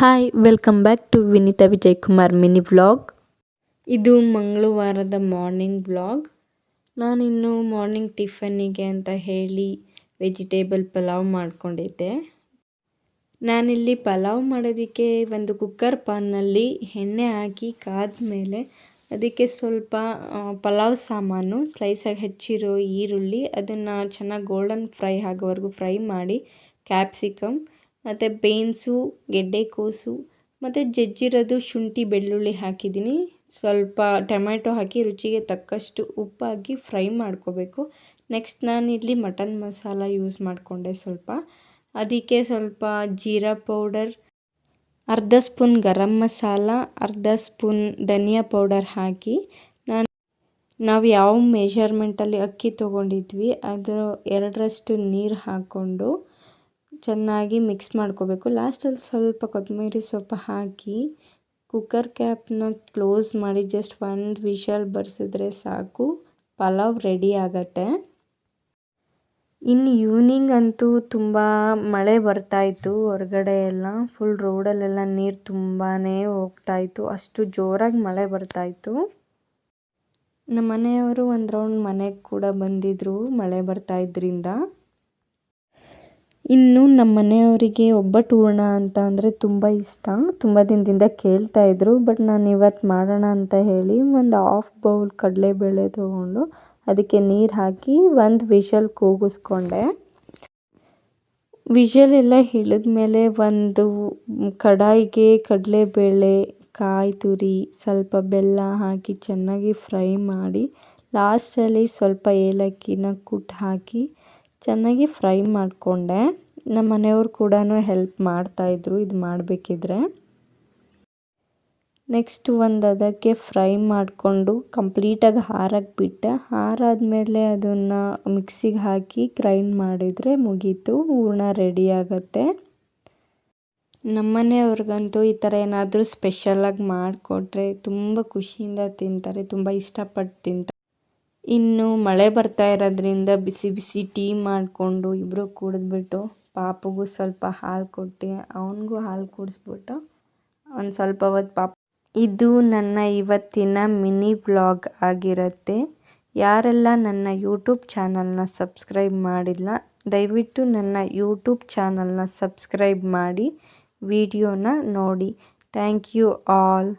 Hi welcome back to Vinita Vijay Kumar mini vlog ಇದು ಮಂಗಳವಾರದ morning vlog ನಾನಿನ್ನು morning ಟಿಫನ್ನಿಗೆ ಅಂತ ಹೇಳಿ ವೆಜಿಟೇಬಲ್ ಪಲಾವ್ ಮಾಡಿಕೊಂಡಿದ್ದೆ. ನಾನಿಲ್ಲಿ ಪಲಾವ್ ಮಾಡೋದಕ್ಕೆ ಒಂದು ಕುಕ್ಕರ್ ಪಾನ್ನಲ್ಲಿ ಎಣ್ಣೆ ಹಾಕಿ ಕಾದ ಮೇಲೆ ಅದಕ್ಕೆ ಸ್ವಲ್ಪ ಪಲಾವ್ ಸಾಮಾನು ಸ್ಲೈಸಾಗಿ ಹೆಚ್ಚಿರೋ ಈರುಳ್ಳಿ, ಅದನ್ನು ಚೆನ್ನಾಗಿ ಗೋಲ್ಡನ್ ಫ್ರೈ ಆಗೋವರೆಗೂ ಫ್ರೈ ಮಾಡಿ ಕ್ಯಾಪ್ಸಿಕಮ್ ಮತ್ತು ಬೇನ್ಸು ಗೆಡ್ಡೆಕೋಸು ಮತ್ತು ಜಜ್ಜಿರೋದು ಶುಂಠಿ ಬೆಳ್ಳುಳ್ಳಿ ಹಾಕಿದ್ದೀನಿ. ಸ್ವಲ್ಪ ಟೊಮ್ಯಾಟೊ ಹಾಕಿ ರುಚಿಗೆ ತಕ್ಕಷ್ಟು ಉಪ್ಪು ಫ್ರೈ ಮಾಡ್ಕೋಬೇಕು. ನೆಕ್ಸ್ಟ್ ನಾನಿಲ್ಲಿ ಮಟನ್ ಮಸಾಲ ಯೂಸ್ ಮಾಡಿಕೊಂಡೆ ಸ್ವಲ್ಪ. ಅದಕ್ಕೆ ಸ್ವಲ್ಪ ಜೀರಾ ಪೌಡರ್, ಅರ್ಧ ಸ್ಪೂನ್ ಗರಂ ಮಸಾಲ, ಅರ್ಧ ಸ್ಪೂನ್ ಧನಿಯಾ ಪೌಡರ್ ಹಾಕಿ ನಾನು, ನಾವು ಯಾವ ಮೆಷರ್ಮೆಂಟಲ್ಲಿ ಅಕ್ಕಿ ತೊಗೊಂಡಿದ್ವಿ ಅದು ಎರಡರಷ್ಟು ನೀರು ಹಾಕ್ಕೊಂಡು ಚೆನ್ನಾಗಿ ಮಿಕ್ಸ್ ಮಾಡ್ಕೋಬೇಕು. ಲಾಸ್ಟಲ್ಲಿ ಸ್ವಲ್ಪ ಕೊತ್ತಂಬರಿ ಸೊಪ್ಪು ಹಾಕಿ ಕುಕ್ಕರ್ ಕ್ಯಾಪ್ನ ಕ್ಲೋಸ್ ಮಾಡಿ ಜಸ್ಟ್ ಒಂದು ವಿಷಲ್ ಬರೆಸಿದ್ರೆ ಸಾಕು. ಪಲಾವ್ ರೆಡಿ ಆಗತ್ತೆ. ಇನ್ನು ಈವ್ನಿಂಗ್ ಅಂತೂ ತುಂಬ ಮಳೆ ಬರ್ತಾಯಿತ್ತು ಹೊರಗಡೆ ಎಲ್ಲ. ಫುಲ್ ರೋಡಲ್ಲೆಲ್ಲ ನೀರು ತುಂಬಾ ಹೋಗ್ತಾಯಿತ್ತು ಅಷ್ಟು ಜೋರಾಗಿ ಮಳೆ ಬರ್ತಾಯಿತ್ತು ನಮ್ಮ ಮನೆಯವರು ಒಂದು ರೌಂಡ್ ಮನೆಗೆ ಕೂಡ ಬಂದಿದ್ದರು ಮಳೆ ಬರ್ತಾಯಿದ್ರಿಂದ ಇನ್ನು ನಮ್ಮ ಮನೆಯವರಿಗೆ ಒಬ್ಬಟ್ಟು ಹೂರ್ಣ ಅಂತ ಅಂದರೆ ತುಂಬ ಇಷ್ಟ. ತುಂಬ ದಿನದಿಂದ ಕೇಳ್ತಾ ಇದ್ದರು ಬಟ್ ನಾನು ಇವತ್ತು ಮಾಡೋಣ ಅಂತ ಹೇಳಿ ಒಂದು ಹಾಫ್ ಬೌಲ್ ಕಡಲೆಬೇಳೆ ತೊಗೊಂಡು ಅದಕ್ಕೆ ನೀರು ಹಾಕಿ ಒಂದು ವಿಷಲ್ ಕೂಗಿಸ್ಕೊಂಡೆ. ವಿಷಲ್ ಎಲ್ಲ ಮೇಲೆ ಒಂದು ಕಡಾಯಿಗೆ ಕಡಲೆಬೇಳೆ ಕಾಯಿ ತುರಿ, ಸ್ವಲ್ಪ ಬೆಲ್ಲ ಹಾಕಿ ಚೆನ್ನಾಗಿ ಫ್ರೈ ಮಾಡಿ, ಲಾಸ್ಟಲ್ಲಿ ಸ್ವಲ್ಪ ಏಲಕ್ಕಿನ ಕುಟ್ಟಿ ಹಾಕಿ ಚೆನ್ನಾಗಿ ಫ್ರೈ ಮಾಡಿಕೊಂಡೆ. ನಮ್ಮ ಮನೆಯವ್ರು ಕೂಡ ಹೆಲ್ಪ್ ಮಾಡ್ತಾಯಿದ್ರು ಇದು ಮಾಡಬೇಕಿದ್ರೆ. ನೆಕ್ಸ್ಟ್ ಒಂದು ಅದಕ್ಕೆ ಫ್ರೈ ಮಾಡಿಕೊಂಡು ಕಂಪ್ಲೀಟಾಗಿ ಹಾರಕ್ಕೆ ಬಿಟ್ಟೆ ಹಾರಾದಮೇಲೆ ಅದನ್ನು ಮಿಕ್ಸಿಗೆ ಹಾಕಿ ಗ್ರೈಂಡ್ ಮಾಡಿದರೆ ಮುಗೀತು. ಹೂರ್ಣ ರೆಡಿ ಆಗುತ್ತೆ. ನಮ್ಮನೆಯವ್ರಿಗಂತೂ ಈ ಥರ ಏನಾದರೂ ಸ್ಪೆಷಲಾಗಿ ಮಾಡಿಕೊಟ್ರೆ ತುಂಬ ಖುಷಿಯಿಂದ ತಿಂತಾರೆ, ತುಂಬ ಇಷ್ಟಪಟ್ಟು ತಿಂತಾರೆ. ಇನ್ನು ಮಳೆ ಬರ್ತಾ ಇರೋದ್ರಿಂದ ಬಿಸಿ ಬಿಸಿ ಟೀ ಮಾಡಿಕೊಂಡು ಇಬ್ಬರು ಕುಡಿದ್ಬಿಟ್ಟು ಪಾಪುಗೂ ಸ್ವಲ್ಪ ಹಾಲು ಕೊಟ್ಟು, ಅವನಿಗೂ ಹಾಲು ಕುಡಿಸ್ಬಿಟ್ಟು ಒಂದು ಸ್ವಲ್ಪ ಹೊತ್ತು ಪಾಪ. ಇದು ನನ್ನ ಇವತ್ತಿನ ಮಿನಿ ಬ್ಲಾಗ್ ಆಗಿರುತ್ತೆ. ಯಾರೆಲ್ಲ ನನ್ನ ಯೂಟ್ಯೂಬ್ ಚಾನಲ್ನ ಸಬ್ಸ್ಕ್ರೈಬ್ ಮಾಡಿಲ್ಲ, ದಯವಿಟ್ಟು ನನ್ನ ಯೂಟ್ಯೂಬ್ ಚಾನಲ್ನ ಸಬ್ಸ್ಕ್ರೈಬ್ ಮಾಡಿ ವಿಡಿಯೋನ ನೋಡಿ. Thank you all.